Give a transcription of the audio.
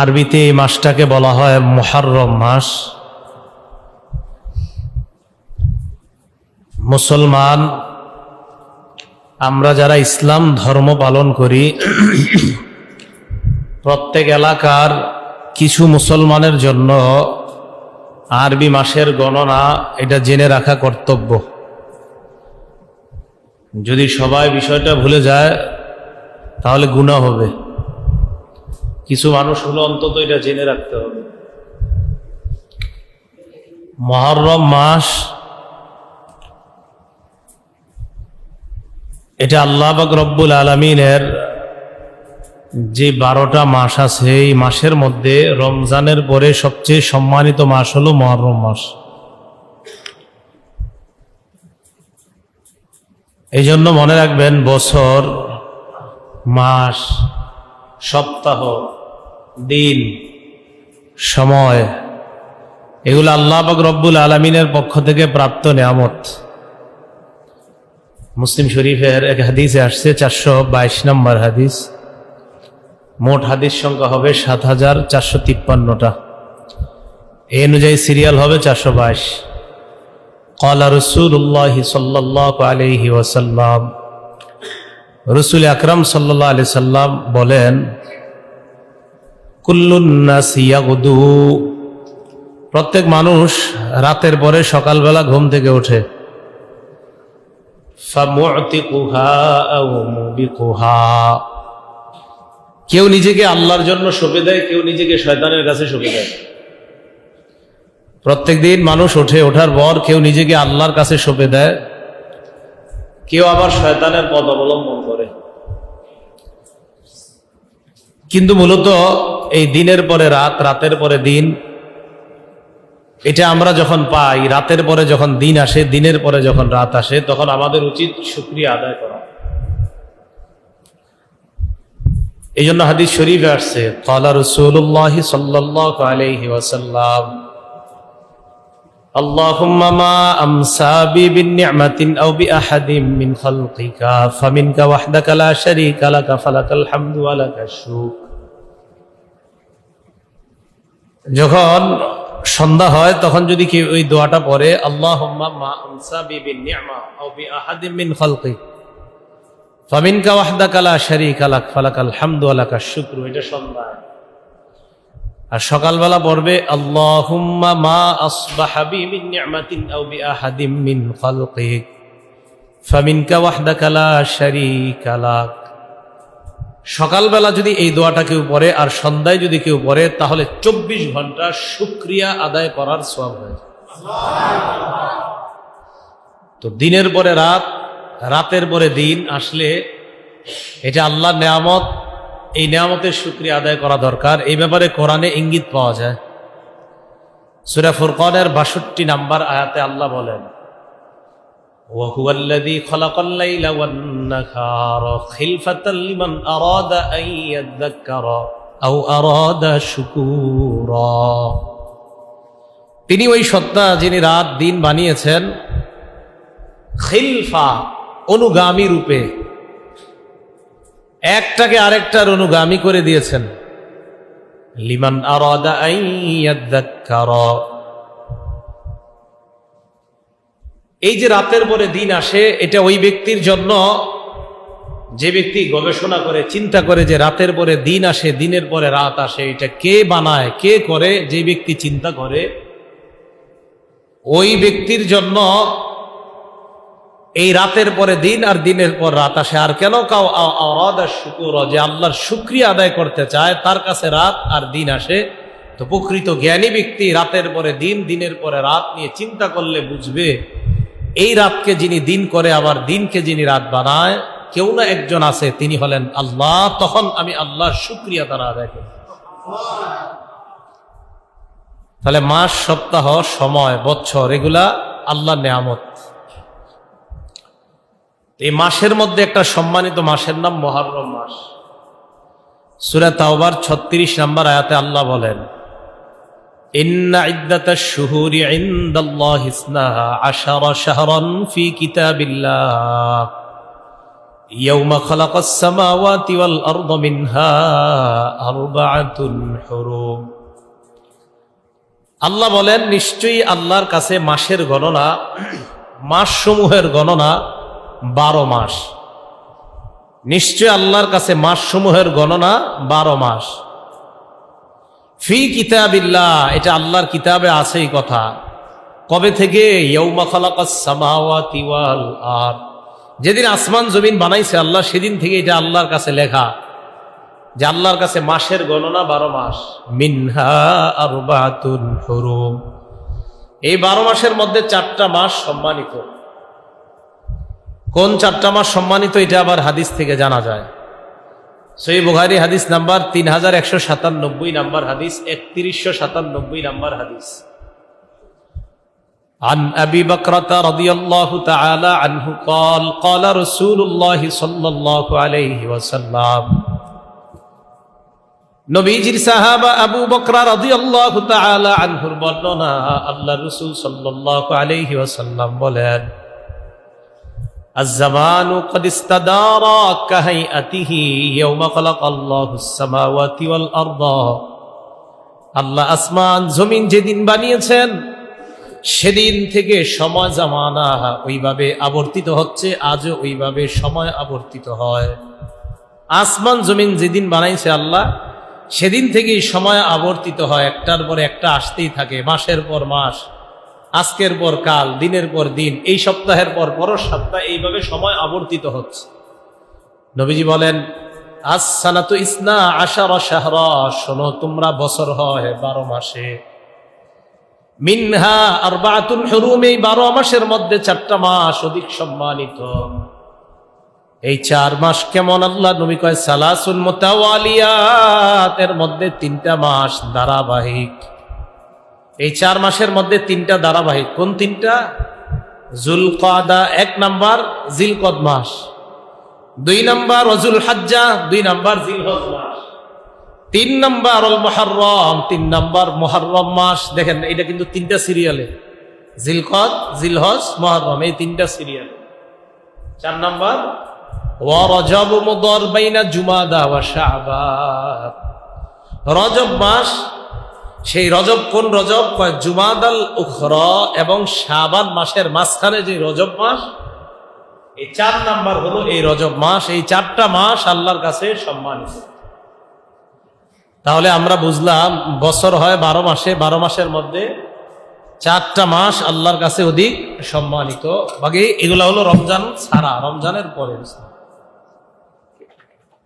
আরবিতে এই মাসটাকে বলা হয় মহারম মাস। মুসলমান, আমরা যারা ইসলাম ধর্ম পালন করি, প্রত্যেক এলাকার কিছু মুসলমানের জন্য আরবি মাসের গণনা এটা জেনে রাখা কর্তব্য। যদি সবাই বিষয়টা ভুলে যায়, তাহলে গুণা হবে। কিছু মানুষ হলো অন্তত এটা জেনে রাখতে হবে। মহরম মাস, এটা আল্লাহ বাক রব্বুল আলমিনের যে বারোটা মাস আছে, এই মাসের মধ্যে রমজানের পরে সবচেয়ে সম্মানিত মাস হলো মহরম মাস। এই জন্য মনে রাখবেন, বছর, মাস সপ্তাহ, দিন, সময়, এগুলো আল্লাহ বাক রব্বুল আলমিনের পক্ষ থেকে প্রাপ্ত নিয়ামত। মুসলিম শরীফের এক হাদিসে আসছে, চারশো বাইশ নম্বর হাদিস। মোট হাদিস সংখ্যা হবে সাত হাজার চারশো তিপ্পান্নটা। এই অনুযায়ী সিরিয়াল হবে চারশো বাইশ। কলা রসুল্লাহ সাল্লাহ আলহি ওসাল্লাম রসুল আকরাম সাল্লাহ আলি সাল্লাম বলেন কুল্লুন্নাসিয়াগুদু প্রত্যেক মানুষ রাতের পরে সকালবেলা ঘুম থেকে ওঠে। কেউ নিজেকে আল্লাহর জন্য সঁপে দেয়, কেউ নিজেকে শয়তানের কাছে সঁপে দেয়। প্রত্যেক দিন মানুষ ওঠে ওঠার পর কেউ নিজেকে আল্লাহর কাছে সঁপে দেয়, কেউ আবার শয়তানের পথ অবলম্বন করে কিন্তু মূলত এই দিনের পরে রাত রাতের পরে দিন এটা আমরা যখন পাই রাতের পরে যখন দিন আসে দিনের পরে যখন রাত আসে তখন আমাদের উচিত সুক্রিয়া আদায় করা এই জন্য হাদিস শরীফে আসছে কলা রসুল্লাহ সাল্লাহ আলহি ওয়াসাল্লাম اللهم ما أمسى بي بالنعمة أو بأحد من خلقك فمنك وحدك لا شريك لك فلك الحمد ولك الشكر যখন সন্ধ্যা হয়, তখন যদি কেউ ওই দোয়াটা পড়ে আল্লাহ মিন ফামিনকা ওয়াহদাকা লা শারীকা লাক, ফালাকাল হামদু ওয়া লাকাশ শুকরু। সন্ধ্যা আর সকালবেলা পড়বে, আল্লাহুম্মা মা আসবাহা বি মিন সকালবেলা যদি এই দোয়াটা কেউ পড়ে আর সন্ধ্যায় যদি কেউ পড়ে, তাহলে চব্বিশ ঘণ্টা শুক্রিয়া আদায় করার সব হয়ে তো দিনের পরে রাত, রাতের পরে দিন আসলে এটা আল্লাহর নেয়ামত, এই নেয়ামতের শুক্রিয়া আদায় করা দরকার। এই ব্যাপারে কোরআনে ইঙ্গিত পাওয়া যায়। সুরা ফুরকনের বাষট্টি নাম্বার আয়াতে আল্লাহ বলেন وهو الذي خلق الليل والنهار خلفة لمن أراد أن يذكر أو أراد شكورا তিনি ওই সত্তা যিনি রাত দিন বানিয়েছেন খিলফা অনুগামী রূপে একটাকে আরেকটার অনুগামী করে দিয়েছেন লিমান আরাদা আইয়াদ্দাক্কারা এই যে রাতের পরে দিন আসে, এটা ওই ব্যক্তির জন্য যে ব্যক্তি গবেষণা করে, চিন্তা করে যে রাতের পরে দিন আসে, দিনের পরে রাত আসে, এটা কে বানায়, কে করে, যে ব্যক্তি চিন্তা করে, ওই ব্যক্তির জন্য এই রাতের পরে দিন আর দিনের পর রাত আসে। আর কেন কাউ আরাদা শুকুর, যে আল্লাহর শুক্রিয়া আদায় করতে চায়, তার কাছে রাত আর দিন আসে। তো প্রকৃত জ্ঞানী ব্যক্তি রাতের পরে দিন, দিনের পরে রাত নিয়ে চিন্তা করলে বুঝবে এই রাতকে যিনি দিন করে, আবার দিনকে যিনি রাত বানায়, কেউ না একজন আছে, তিনি হলেন আল্লাহ, তখন আমি আল্লাহর শুক্রিয়া তারা করি। তাহলে মাস, সপ্তাহ, সময়, বছর, এগুলা আল্লাহ নেয়ামত। এই মাসের মধ্যে একটা সম্মানিত মাসের নাম মহারম মাস। সুরে তাওবার ছত্রিশ নাম্বার আয়াতে আল্লাহ বলেন إن عدة الشهور عند الله اثنا عشر شهرا في كتاب الله يوم خلق السماوات والأرض منها أربعة حروم আল্লাহ বলেন নিশ্চয়ই আল্লাহর কাছে মাসের গণনা মাসসমূহের গণনা বারো মাস নিশ্চয় আল্লাহর কাছে মাসসমূহের গণনা বারো মাস ফি কিতাবিল্লাহ, এটা আল্লাহর কিতাবে আছে এই কথা। কবে থেকে? আর যেদিন আসমান জমিন বানাইছে আল্লাহ, সেদিন থেকে এটা আল্লাহর কাছে লেখা। যে আল্লাহর কাছে মাসের গণনা বারো মাস। মিনহা এই বারো মাসের মধ্যে চারটা মাস সম্মানিত। কোন চারটা মাস সম্মানিত, এটা আবার হাদিস থেকে জানা যায়। সই বুহারি হাদিস নাম্বার তিন হাজার একশো সাতানব্বই নাম্বার হাদিস একত্রিশশো সাতানব্বই নাম্বার হাদিস عن أبي بكرة رضي الله تعالى عنه قال قال رسول الله صلى الله عليه وسلم নবীজির সাহাবা আবু বকরা রাদিয়াল্লাহু তাআলা আনহুর বর্ণনা আল্লাহ রাসূল সাল্লাল্লাহু আলাইহি ওয়াসাল্লাম বলেন الزمان قد استدار كهيئته يوم خلق الله السماوات والأرض আল্লাহ আসমান জমিন যেদিন বানিয়েছেন সেদিন থেকে সময় জামানা ওইভাবে আবর্তিত হচ্ছে আজও ওইভাবে সময় আবর্তিত হয় আসমান জমিন যেদিন বানাইছে আল্লাহ সেদিন থেকেই সময় আবর্তিত হয় একটার পর একটা আসতেই থাকে মাসের পর মাস আজকের পর কাল, দিনের পর দিন, এই সপ্তাহের পর পরের সপ্তাহ এইভাবে সময় আবর্তিত হচ্ছে। নবীজি বলেন আজ সানাতু ইসনা আশার শাহরা শোনো, তোমরা বছর হয় বারো মাসে। মিনহা আর বাতুল হরুম এই বারো মাসের মধ্যে চারটা মাস অধিক সম্মানিত। এই চার মাস কেমন আল্লাহ নবী কয় সালাসুল মোতাওয়ালিয়াত এর মধ্যে তিনটা মাস ধারাবাহিক। এই চার মাসের মধ্যে তিনটা ধারাবাহিক। কোন তিনটা? জুলকাদা এক নাম্বার, জিলকদ মাস। দুই নাম্বার, রজুল হাজ্জা, দুই নাম্বার, জিলহজ মাস। তিন নাম্বার অল মহারম তিন নাম্বার মহারম মাস। দেখেন, এটা কিন্তু তিনটা সিরিয়ালে জিলকদ, জিলহজ মহারম এই তিনটা সিরিয়াল চার নাম্বার ওয়ারজব মুদর বাইনা জুমাদা ওয়া রজব মাস সেই রজব কোন রজব? জুমাদাল উখরা এবং শাবান মাসের মাঝখানে যে রজব মাস, এই চার নাম্বার হলো এই রজব মাস। এই চারটা মাস আল্লাহর কাছে সম্মানিত। তাহলে আমরা বুঝলাম, বছর হয় বারো মাসে, বারো মাসের মধ্যে চারটা মাস আল্লাহর কাছে অধিক সম্মানিত। বাকি এগুলা হলো রমজান ছাড়া, রমজানের পরে